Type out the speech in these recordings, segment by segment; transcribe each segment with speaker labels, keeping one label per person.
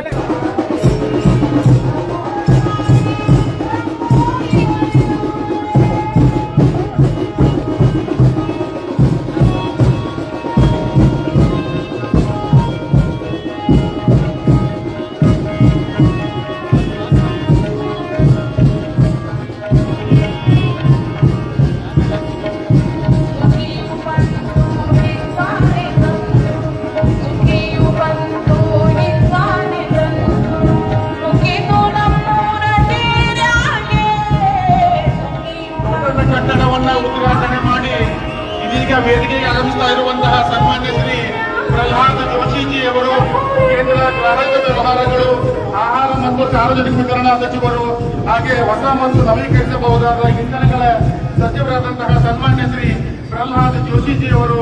Speaker 1: Gracias. ಗ್ರಾಹಕ ವ್ಯವಹಾರಗಳು, ಆಹಾರ ಮತ್ತು ಸಾರ್ವಜನಿಕ ವಿತರಣಾ ಸಚಿವರು ಹಾಗೆ ಹೊಸ ಮತ್ತು ನವೀಕರಿಸಬಹುದಾದ ಇಂಧನಗಳ ಸಚಿವರಾದಂತಹ ಸನ್ಮಾನ್ಯ ಶ್ರೀ ಪ್ರಹ್ಲಾದ್ ಜೋಶಿಜಿ ಅವರು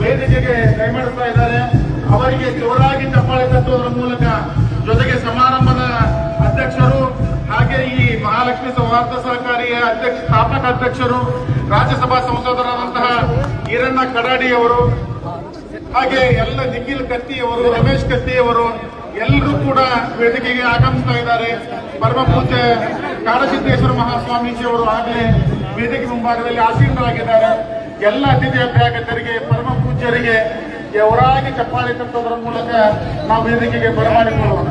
Speaker 1: ವೇದಿಕೆಗೆ ಕೈಮಾಡಿಸ್ತಾ ಇದ್ದಾರೆ. ಅವರಿಗೆ ಜೋರಾಗಿ ಚಪ್ಪಾಳೆ ತಟ್ಟುವುದರ ಮೂಲಕ ಜೊತೆಗೆ ಸಮಾರಂಭದ ಅಧ್ಯಕ್ಷರು ಹಾಗೆ ಈ ಮಹಾಲಕ್ಷ್ಮಿ ಸೌಹಾರ್ದ ಸಹಕಾರಿಯ ಅಧ್ಯಕ್ಷ, ಸ್ಥಾಪಕ ಅಧ್ಯಕ್ಷರು, ರಾಜ್ಯಸಭಾ ಸಂಸದರಾದಂತಹ ಈರಣ್ಣ ಕಡಾಡಿ ಅವರು, ಹಾಗೆ ಎಲ್ಲ ನಿಖಿಲ್ ಕತ್ತಿ ಅವರು, ರಮೇಶ್ ಕತ್ತಿ ಅವರು ಎಲ್ಲರೂ ಕೂಡ ವೇದಿಕೆಗೆ ಆಗಮಿಸ್ತಾ ಇದ್ದಾರೆ. ಪರಮ ಪೂಜ್ಯ ಕಾಡಸಿದ್ದೇಶ್ವರ ಮಹಾಸ್ವಾಮೀಜಿ ಅವರು ಆಗಲೇ ವೇದಿಕೆ ಮುಂಭಾಗದಲ್ಲಿ ಆಸೀನರಾಗಿದ್ದಾರೆ. ಎಲ್ಲ ಅತಿಥಿ ಅಭ್ಯಾಗತರಿಗೆ ಪರಮ ಪೂಜ್ಯರಿಗೆ ಎವರಾಗಿ ಚಪ್ಪಾಳೆ ತಟ್ಟುವುದರ ಮೂಲಕ ನಾವು ವೇದಿಕೆಗೆ ಬರಮಾಡಿಕೊಳ್ಳೋಣ.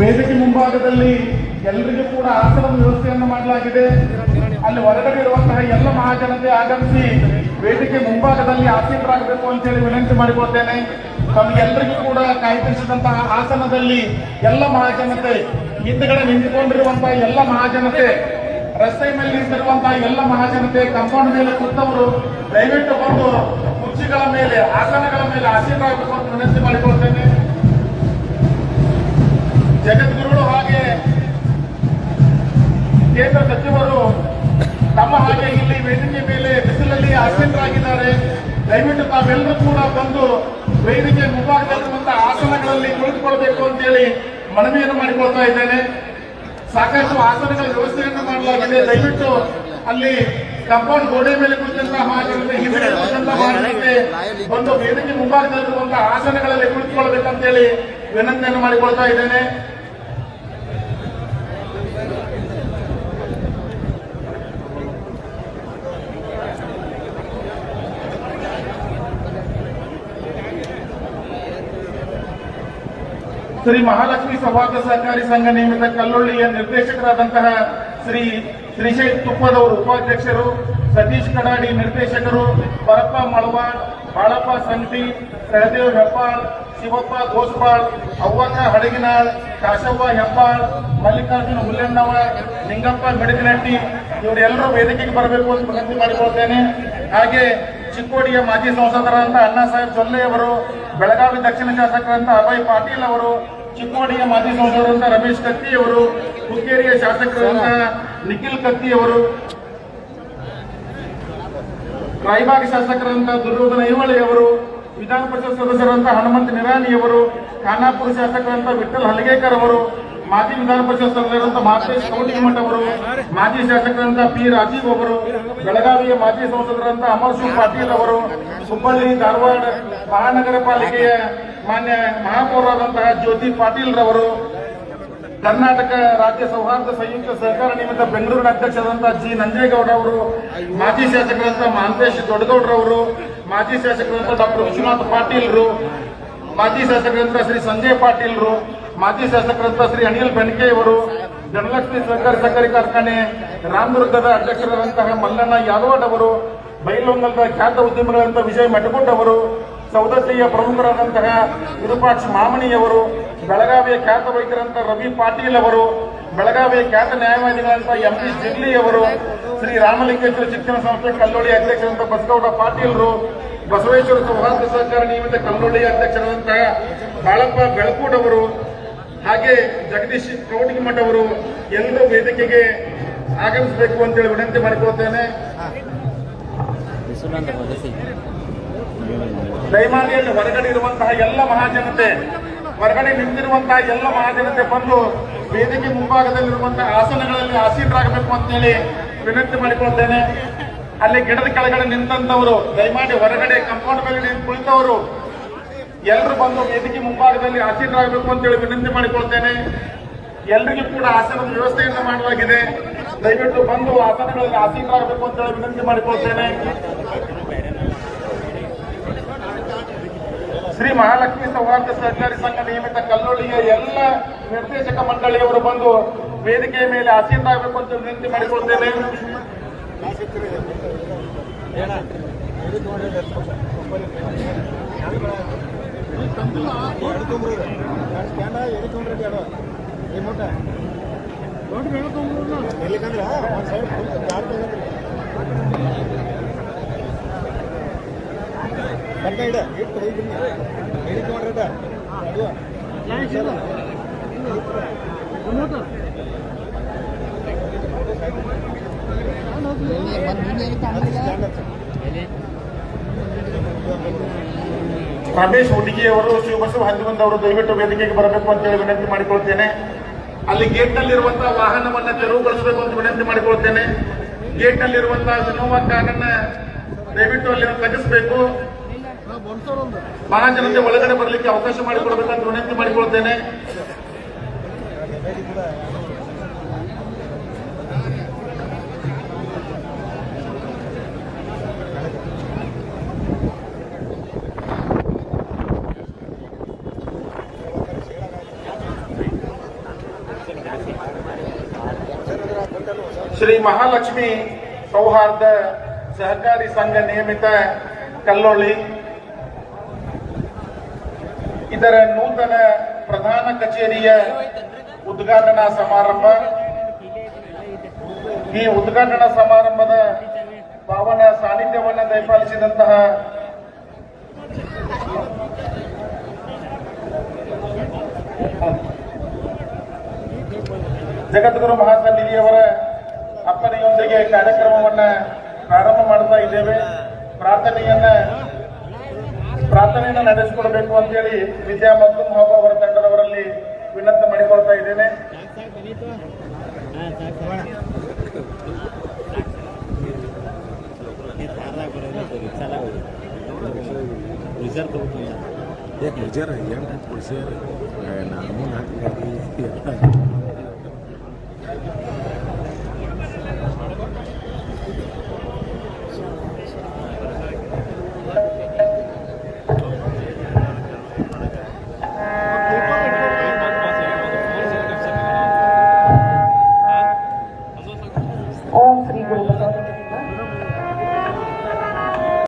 Speaker 1: ವೇದಿಕೆ ಮುಂಭಾಗದಲ್ಲಿ ಎಲ್ಲರಿಗೂ ಕೂಡ ಆಸನದ ವ್ಯವಸ್ಥೆಯನ್ನು ಮಾಡಲಾಗಿದೆ. ಅಲ್ಲಿ ಹೊರಗಡೆ ಇರುವಂತಹ ಎಲ್ಲ ಮಹಾಜನತೆ ಆಗಮಿಸಿ ವೇದಿಕೆ ಮುಂಭಾಗದಲ್ಲಿ ಆಸೀನರಾಗಬೇಕು ಅಂತೇಳಿ ವಿನಂತಿ ಮಾಡಿಕೊಳ್ತೇನೆ. ತಮಗೆಲ್ಲರಿಗೂ ಕೂಡ ಕಾಯ್ದಿರಿಸಿದಂತಹ ಆಸನದಲ್ಲಿ ಎಲ್ಲ ಮಹಾಜನತೆ, ಹಿಂದ್ಗಡೆ ನಿಂತುಕೊಂಡಿರುವಂತಹ ಎಲ್ಲ ಮಹಾಜನತೆ, ರಸ್ತೆ ಮೇಲೆ ನಿಂತಿರುವಂತಹ ಎಲ್ಲ ಮಹಾಜನತೆ ಕಾಂಪೌಂಡ್ ಮೇಲೆ ಕೂತವರು ದಯವಿಟ್ಟು ಬಂದು ಕುರ್ಚಿಗಳ ಮೇಲೆ, ಆಸನಗಳ ಮೇಲೆ ಆಸೀನರಾಗಬೇಕು ಅಂತ ವಿನಂತಿ ಮಾಡಿಕೊಳ್ತೇನೆ. ಜಗದ್ಗುರುಗಳು ಹಾಗೆ ಕೇಂದ್ರ ಸಚಿವರು ತಮ್ಮ ಹಾಗೆ ಇಲ್ಲಿ ವೇದಿಕೆ ಮೇಲೆ ಬಿಸಿಲಲ್ಲಿ ಆಸೀನರಾಗಿದ್ದಾರೆ. ದಯವಿಟ್ಟು ತಾವೆಲ್ಲರೂ ಕೂಡ ಬಂದು ವೇದಿಕೆ ಮುಂಭಾಗದಲ್ಲಿರುವಂತಹ ಆಸನಗಳಲ್ಲಿ ಕುಳಿತುಕೊಳ್ಬೇಕು ಅಂತೇಳಿ ಮನವಿಯನ್ನು ಮಾಡಿಕೊಳ್ತಾ ಇದ್ದೇನೆ. ಸಾಕಷ್ಟು ಆಸನಗಳ ವ್ಯವಸ್ಥೆಯನ್ನು ಮಾಡಲಾಗಿದೆ. ದಯವಿಟ್ಟು ಅಲ್ಲಿ ಕಂಪೌಂಡ್ ಗೋಡೆ ಮೇಲೆ ಕುಳಿತಂತಹ ಮಹಾಜನತೆ ಒಂದು ವೇದಿಕೆ ಮುಂಭಾಗದಲ್ಲಿರುವಂತಹ ಆಸನಗಳಲ್ಲಿ ಕುಳಿತುಕೊಳ್ಬೇಕಂತೇಳಿ ವಿನಂತಿಯನ್ನು ಮಾಡಿಕೊಳ್ತಾ ಇದ್ದೇನೆ. ಶ್ರೀ ಮಹಾಲಕ್ಷ್ಮಿ ಸೌಹಾರ್ದ ಸಹಕಾರಿ ಸಂಘ ನೇಮಿತ ಕಲ್ಲೊಳ್ಳಿಯ ನಿರ್ದೇಶಕರಾದಂತಹ ಶ್ರೀ ಶ್ರೀಶೈಲ್ ತುಪ್ಪದವರು ಉಪಾಧ್ಯಕ್ಷರು, ಸತೀಶ್ ಕಡಾಡಿ ನಿರ್ದೇಶಕರು ಪರಪ್ಪ ಮಳವಾಡ್ ಬಾಳಪ್ಪ ಸಂಗಟಿ ಸಹದೇವ್ ಹೆಬ್ಬಾಳ್, ಶಿವಪ್ಪ ಗೋಸ್ಬಾಳ್ ಅವ್ವಕ್ಕ ಹಡಗಿನಾಳ್, ಕಾಶವ್ವ ಹೆಬ್ಬಾಳ್, ಮಲ್ಲಿಕಾರ್ಜುನ ಹುಲ್ಲೆಣ್ಣವ ನಿಂಗಪ್ಪ ಮಿಡಗಿನಟ್ಟಿ ಇವರೆಲ್ಲರೂ ವೇದಿಕೆಗೆ ಬರಬೇಕು ಅಂತ ವಿನಂತಿ ಮಾಡಿಕೊಳ್ತೇನೆ. ಹಾಗೆ ಚಿಕ್ಕೋಡಿಯ ಮಾಜಿ ಸಂಸದರಂತ ಅಣ್ಣಾ ಸಾಹೇಬ್ ಜೊಲ್ಲೆ ಅವರು, ಬೆಳಗಾವಿ ದಕ್ಷಿಣ ಶಾಸಕರಂತ ಅಭಯ್ ಪಾಟೀಲ್ ಅವರು ಚಿಕ್ಕೋಡಿಯ ಮಾಜಿ ಸಂಸದರಂತ ರಮೇಶ್ ಕತ್ತಿ ಅವರು, ಹುಕ್ಕೇರಿಯ ಶಾಸಕರಂತ ನಿಖಿಲ್ ಕತ್ತಿ ಅವರು ರಾಯಬಾಗ್ ಶಾಸಕರಂತ ದುರ್ಯೋಧನ ಅವರು ವಿಧಾನ ಪರಿಷತ್ ಸದಸ್ಯರಂತ ಹನುಮಂತ ನಿರಾಣಿ ಅವರು, ಖಾನಾಪುರ ಶಾಸಕರಂತ ವಿಠಲ್ ಹಲಗೇಕರ್ ಅವರು ಮಾಜಿ ವಿಧಾನ ಪರಿಷತ್ ಸದಸ್ಯರಂತ ಮಾತೇಶ್ ಕೌಟಿಮಠ ಅವರು, ಮಾಜಿ ಶಾಸಕರಂತ ಪಿ ರಾಜೀವ್ ಅವರು, ಬೆಳಗಾವಿಯ ಮಾಜಿ ಸಂಸದರಂತ ಅಮರ್ ಸಿಂಗ್ ಪಾಟೀಲ್ ಅವರು, ಹುಬ್ಬಳ್ಳಿ, ಧಾರವಾಡ ಮಹಾನಗರ ಪಾಲಿಕೆಯ ಮಾನ್ಯ ಮಹಾಪೌರಾದಂತಹ ಜ್ಯೋತಿ ಪಾಟೀಲ್ ರವರು, ಕರ್ನಾಟಕ ರಾಜ್ಯ ಸೌಹಾರ್ದ ಸಂಯುಕ್ತ ಸಹಕಾರ ನಿಮಿತ್ತ ಬೆಂಗಳೂರಿನ ಅಧ್ಯಕ್ಷರಾದಂತಹ ಜಿ ನಂಜೇಗೌಡ ಅವರು, ಮಾಜಿ ಶಾಸಕರಂತ ಮಹಾಂತೇಶ್ ದೊಡ್ಡಗೌಡರವರು ಮಾಜಿ ಶಾಸಕರಂತ ಡಾಕ್ಟರ್ ವಿಶ್ವನಾಥ್ ಪಾಟೀಲ್ರು, ಮಾಜಿ ಶಾಸಕರಂತ ಶ್ರೀ ಸಂಜಯ್ ಪಾಟೀಲ್ರು ಮಾಜಿ ಶಾಸಕರಂತ ಶ್ರೀ ಅನಿಲ್ ಬೆನ್ಕೆ ಅವರು ಧನಲಕ್ಷ್ಮಿ ಸಹಕಾರಿ ಸಹಕಾರಿ ಕಾರ್ಖಾನೆ ರಾಮದುರ್ಗದ ಅಧ್ಯಕ್ಷರಾದಂತಹ ಮಲ್ಲಣ್ಣ ಯಾದವಾಡ್ ಅವರು, ಬೈಲೊಂಗಲದ ಖ್ಯಾತ ಉದ್ಯಮಿಗಳಂತ ವಿಜಯ್ ಮಠಗುಡ್ ಅವರು, ಸೌದತ್ತಿಯ ಪ್ರಮುಖರಾದಂತಹ ವಿರೂಪಾಕ್ಷ ಮಾಮಣಿಯವರು, ಬೆಳಗಾವಿಯ ಖ್ಯಾತ ವೈದ್ಯರಂತ ರವಿ ಪಾಟೀಲ್ ಅವರು, ಬೆಳಗಾವಿಯ ಖ್ಯಾತ ನ್ಯಾಯವಾದಿಗಳಂತ ಎಂ ಪಿ ಜಿಗ್ಲಿ ಅವರು, ಶ್ರೀ ರಾಮಲಿಂಗೇಶ್ವರ ಶಿಕ್ಷಣ ಸಂಸ್ಥೆ ಕಲ್ಲೋಳಿ ಅಧ್ಯಕ್ಷರಂತ ಬಸಗೌಡ ಪಾಟೀಲ್ರು ಬಸವೇಶ್ವರ ಸೌಹಾರ್ದ ಸಹಕಾರ ನಿಯಮಿತ ಕಲ್ಲೋಳಿ ಅಧ್ಯಕ್ಷರಾದಂತಹ ಬಾಳಪ್ಪ ಬೆಳಕೂಡ್ ಅವರು ಹಾಗೆ ಜಗದೀಶ್ ಮಠ ಅವರು ಎಲ್ಲರೂ ವೇದಿಕೆಗೆ ಆಗಮಿಸಬೇಕು ಅಂತೇಳಿ ವಿನಂತಿ ಮಾಡಿಕೊಳ್ತೇನೆ ದೈಮಾನಿಯಲ್ಲಿ ಹೊರಗಡೆ ಇರುವಂತಹ ಎಲ್ಲ ಮಹಾಜನತೆ ಹೊರಗಡೆ ನಿಂತಿರುವಂತಹ ಎಲ್ಲ ಮಹಾಜನತೆ ಬಂದು ವೇದಿಕೆ ಮುಂಭಾಗದಲ್ಲಿರುವಂತಹ ಆಸನಗಳಲ್ಲಿ ಆಸೀನರಾಗಬೇಕು ಅಂತೇಳಿ ವಿನಂತಿ ಮಾಡಿಕೊಳ್ತೇನೆ ಅಲ್ಲಿ ಗಿಡದ ಕೆಳಗಡೆ ನಿಂತವರು ದಯಮಾಡಿ ಹೊರಗಡೆ ಕಂಪೌಂಡ್ ಮೇಲೆ ನಿಂತು ಕುಳಿತವರು ಎಲ್ಲರೂ ಬಂದು ವೇದಿಕೆ ಮುಂಭಾಗದಲ್ಲಿ ಹಾಜರಾಗಬೇಕು ಅಂತ ಹೇಳಿ ವಿನಂತಿ ಮಾಡಿಕೊಳ್ತೇನೆ. ಎಲ್ರಿಗೂ ಕೂಡ ಆಸನದ ವ್ಯವಸ್ಥೆಯನ್ನು ಮಾಡಲಾಗಿದೆ ದಯವಿಟ್ಟು ಬಂದು ಆಸನಗಳಲ್ಲಿ ಆಸೀನರಾಗಬೇಕು ಅಂತೇಳಿ ವಿನಂತಿ ಮಾಡಿಕೊಳ್ತೇನೆ. ಶ್ರೀ ಮಹಾಲಕ್ಷ್ಮಿ ಸೌಹಾರ್ದ ಸಹಕಾರಿ ಸಂಘ ನಿಯಮಿತ ಕಲ್ಲೋಳಿಯ ಎಲ್ಲ ನಿರ್ದೇಶಕ ಮಂಡಳಿಯವರು ಬಂದು ವೇದಿಕೆಯ ಮೇಲೆ ಆಸೀನರಾಗಬೇಕು ಅಂತ ವಿನಂತಿ ಮಾಡಿಕೊಳ್ತೇನೆ.
Speaker 2: ಎಲ್ಲಿಕಂದ್ರ ಒಂದು ಸೈಡ್ ಫುಲ್ ಗಾಡಿ ತೆಗದ್ರಿ ಬಂದ ಇಡ ಇಟ್ಟು ಹೋಗ್ಬಿಡಿ ಹಿಡಿಕೊಂಡ್ರಿ ಅದ ಅದು
Speaker 1: ರಮೇಶ್ ಹುಡುಗಿ ಅವರು ಶಿವಬಸವ ಹಂದಿಮಂದ್ ಅವರು ದಯವಿಟ್ಟು ವೇದಿಕೆಗೆ ಬರಬೇಕು ಅಂತ ಹೇಳಿ ವಿನಂತಿ ಮಾಡಿಕೊಳ್ತೇನೆ. ಅಲ್ಲಿ ಗೇಟ್ ನಲ್ಲಿರುವಂತಹ ವಾಹನವನ್ನ ತೆರವುಗೊಳಿಸಬೇಕು ಅಂತ ವಿನಂತಿ ಮಾಡಿಕೊಳ್ತೇನೆ. ಗೇಟ್ ನಲ್ಲಿರುವಂತಹ ವಿನೋವಾ ಕಾರನ್ನ ದಯವಿಟ್ಟು ಅಲ್ಲಿ ತಗ್ಗಿಸಬೇಕು. ಮಹಾಜನತೆ ಒಳಗಡೆ ಬರಲಿಕ್ಕೆ ಅವಕಾಶ ಮಾಡಿಕೊಡ್ಬೇಕಂತ ವಿನಂತಿ ಮಾಡಿಕೊಳ್ತೇನೆ. ಶ್ರೀ ಮಹಾಲಕ್ಷ್ಮಿ ಸೌಹಾರ್ದ ಸಹಕಾರಿ ಸಂಘ ನಿಯಮಿತ ಕಲ್ಲೋಳಿ. ಇದರ ನೂತನ ಪ್ರಧಾನ ಕಚೇರಿಯ ಉದ್ಘಾಟನಾ ಸಮಾರಂಭ. ಈ ಉದ್ಘಾಟನಾ ಸಮಾರಂಭದ ಪಾವನ ಸಾನ್ನಿಧ್ಯವನ್ನು ದಯಪಾಲಿಸಿದಂತಹ ಜಗದ್ಗುರು ಮಹಾಸನ್ನಿಧಿಯವರ ಅಪ್ಪನೆಯೊಂದಿಗೆ ಕಾರ್ಯಕ್ರಮವನ್ನ ಪ್ರಾರಂಭ ಮಾಡ್ತಾ ಇದ್ದೇವೆ. ಪ್ರಾರ್ಥನೆಯನ್ನ ಪ್ರಾರ್ಥನೆಯನ್ನು ನಡೆಸಿಕೊಡಬೇಕು ಅಂತೇಳಿ ವಿದ್ಯಾ ಮತ್ತು ಹಾಗೂ ಅವರ ತಂಡದವರಲ್ಲಿ ವಿನಂತಿ ಮಾಡಿಕೊಳ್ತಾ ಇದ್ದೇನೆ.
Speaker 3: ರಿಸರ್ವ್